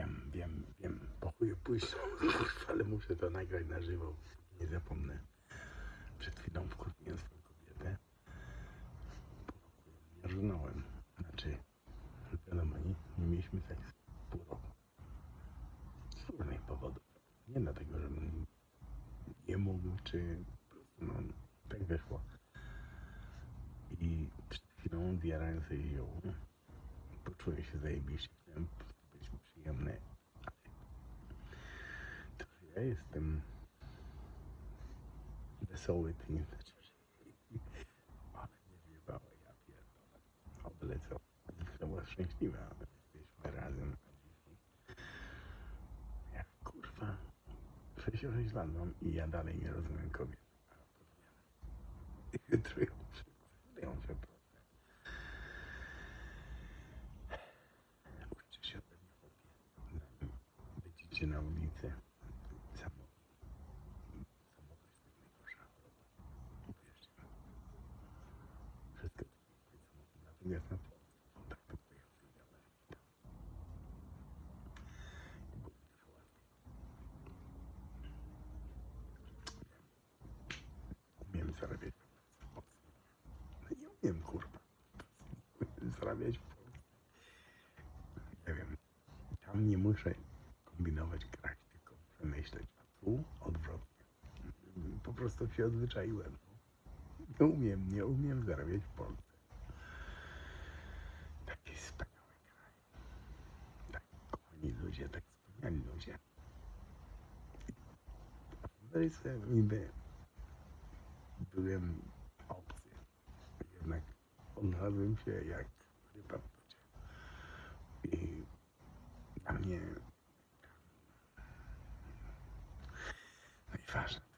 Wiem, wiem, wiem. Po chuju pójść, ale muszę to nagrać na żywo. Nie zapomnę. Przed chwilą wkurwiłem swoją kobietę. Nie. Znaczy, wiadomo, nie, nie mieliśmy seksu pół roku. Z różnych powodów. Nie dlatego, że nie mógł, czy po prostu, no, tak wyszło. I przed chwilą zjarałem sobie ją. Poczułem się zajebiście po prostu być przyjemny. Ale to, że ja jestem wesoły, że ona nie zjebała, ja pierdolę. Obyle co. Zwykle była szczęśliwa, ale jesteśmy razem. Jak kurwa. 66 lat mam i ja dalej nie rozumiem kobiet. Jutro ją ją przeproszę. Uczcie się ode mnie chłopie. Będziecie na ulicy. Trochę łatwiej. Umiem zarabiać. No nie umiem, kurwa. Zarabiać. Nie wiem. Tam nie muszę kombinować, grać, tylko muszę myśleć. A tu odwrotnie. Po prostu się odzwyczaiłem. Nie umiem, nie umiem zarabiać w Polsce. Wspaniali ludzie. A w Ameryce niby byłem obcy. Jednak odnalazłem się jak ryba w wodzie. I dla mnie... No ważne.